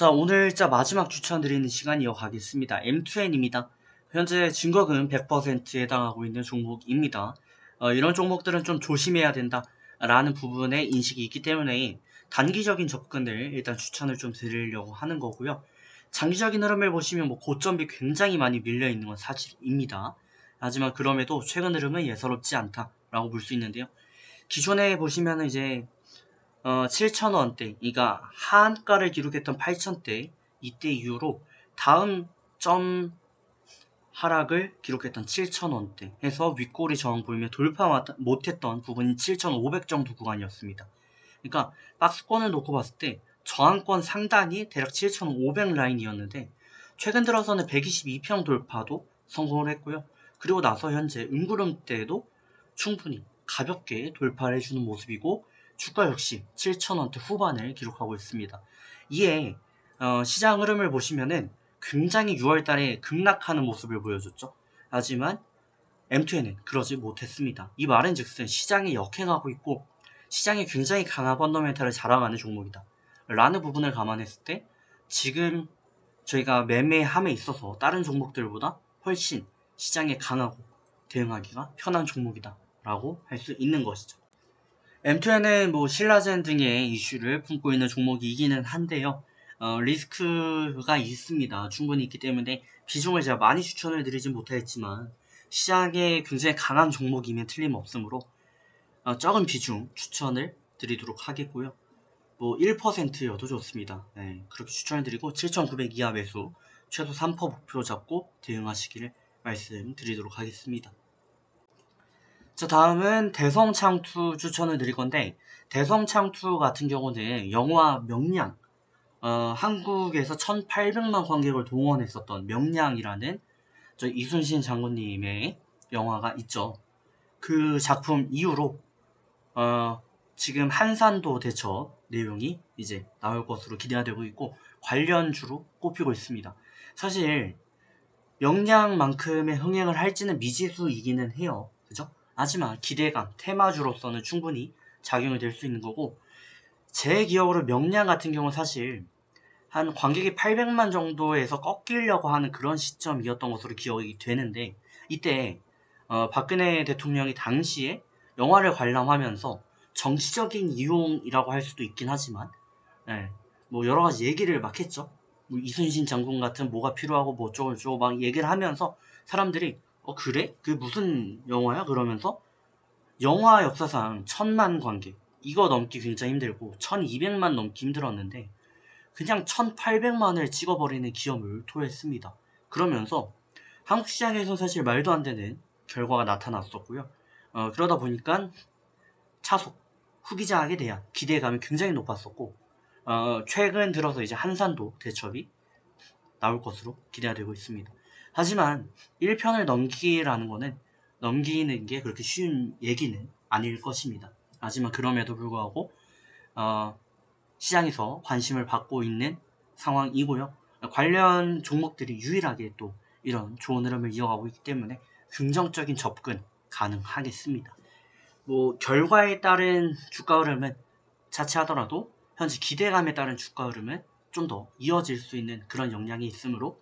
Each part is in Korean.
자, 오늘 자 마지막 추천드리는 시간 이어가겠습니다. M2N입니다. 현재 증거금 100%에 해당하고 있는 종목입니다. 어, 이런 종목들은 좀 조심해야 된다라는 부분에 인식이 있기 때문에 단기적인 접근을 일단 추천을 좀 드리려고 하는 거고요. 장기적인 흐름을 보시면 뭐 고점이 굉장히 많이 밀려 있는 건 사실입니다. 하지만 그럼에도 최근 흐름은 예사롭지 않다라고 볼 수 있는데요. 기존에 보시면은 이제 어, 7,000원대, 그러니까 하한가를 기록했던 8,000대, 이때 이후로 다음 점 하락을 기록했던 7,000원대 해서 윗꼬리 저항 보이며 돌파 못했던 부분이 7,500 정도 구간이었습니다. 그러니까 박스권을 놓고 봤을 때 저항권 상단이 대략 7,500 라인이었는데 최근 들어서는 122평 돌파도 성공을 했고요. 그리고 나서 현재 음구름대도 충분히 가볍게 돌파를 해주는 모습이고 주가 역시 7,000원대 후반을 기록하고 있습니다. 이에 어, 시장 흐름을 보시면은 굉장히 6월달에 급락하는 모습을 보여줬죠. 하지만 M2N은 그러지 못했습니다. 이 말은 즉슨 시장이 역행하고 있고 시장이 굉장히 강한 펀더멘탈을 자랑하는 종목이다. 라는 부분을 감안했을 때 지금 저희가 매매함에 있어서 다른 종목들보다 훨씬 시장에 강하고 대응하기가 편한 종목이다. 라고 할 수 있는 것이죠. M2N은 뭐 신라젠 등의 이슈를 품고 있는 종목이기는 한데요. 어, 리스크가 있습니다. 충분히 있기 때문에 비중을 제가 많이 추천을 드리진 못하겠지만 시장에 굉장히 강한 종목이면 틀림없으므로 어, 적은 비중 추천을 드리도록 하겠고요. 뭐 1%여도 좋습니다. 네, 그렇게 추천을 드리고 7,900 이하 매수 최소 3% 목표 잡고 대응하시기를 말씀드리도록 하겠습니다. 자 다음은 대성창투 추천을 드릴 건데 대성창투 같은 경우는 영화 명량 어, 한국에서 1800만 관객을 동원했었던 명량이라는 저 이순신 장군님의 영화가 있죠. 그 작품 이후로 어, 지금 한산도 대처 내용이 이제 나올 것으로 기대가 되고 있고 관련주로 꼽히고 있습니다. 사실 명량만큼의 흥행을 할지는 미지수이기는 해요. 그죠? 하지만 기대감, 테마주로서는 충분히 작용이 될 수 있는 거고 제 기억으로 명량 같은 경우는 사실 한 관객이 800만 정도에서 꺾이려고 하는 그런 시점이었던 것으로 기억이 되는데 이때 어, 박근혜 대통령이 당시에 영화를 관람하면서 정치적인 이용이라고 할 수도 있긴 하지만 네, 뭐 여러 가지 얘기를 막 했죠. 뭐 이순신 장군 같은 뭐가 필요하고 뭐 어쩌고 저쩌고 막 얘기를 하면서 사람들이 어 그래? 그 무슨 영화야? 그러면서 영화 역사상 천만 관객 이거 넘기 굉장히 힘들고 1200만 넘기 힘들었는데 그냥 1800만을 찍어버리는 기염을 토했습니다. 그러면서 한국 시장에서 사실 말도 안 되는 결과가 나타났었고요. 어, 그러다 보니까 차속 후기작에 대한 기대감이 굉장히 높았었고 어, 최근 들어서 이제 한산도 대첩이 나올 것으로 기대가 되고 있습니다. 하지만 1편을 넘기라는 거는 넘기는 게 그렇게 쉬운 얘기는 아닐 것입니다. 하지만 그럼에도 불구하고 어, 시장에서 관심을 받고 있는 상황이고요. 관련 종목들이 유일하게 또 이런 좋은 흐름을 이어가고 있기 때문에 긍정적인 접근 가능하겠습니다. 뭐 결과에 따른 주가 흐름은 자체하더라도 현재 기대감에 따른 주가 흐름은 좀 더 이어질 수 있는 그런 역량이 있으므로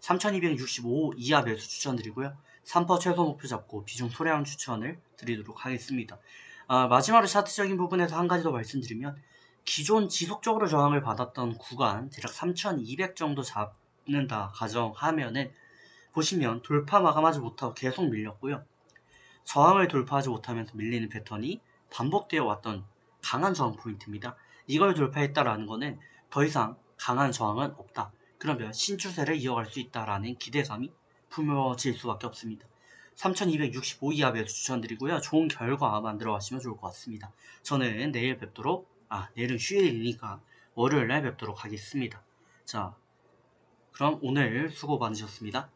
3265 이하 매수 추천드리고요. 3% 최소 목표 잡고 비중 소량 추천을 드리도록 하겠습니다. 아, 마지막으로 차트적인 부분에서 한 가지 더 말씀드리면 기존 지속적으로 저항을 받았던 구간 대략 3200 정도 잡는다 가정하면은 보시면 돌파 마감하지 못하고 계속 밀렸고요. 저항을 돌파하지 못하면서 밀리는 패턴이 반복되어 왔던 강한 저항 포인트입니다. 이걸 돌파했다라는 것은 더 이상 강한 저항은 없다. 그러면 신추세를 이어갈 수 있다라는 기대감이 품어질 수밖에 없습니다. 3265 이하 매수 추천드리고요. 좋은 결과 만들어 가시면 좋을 것 같습니다. 저는 내일 뵙도록 아 내일은 휴일이니까 월요일날 뵙도록 하겠습니다. 자 그럼 오늘 수고 많으셨습니다.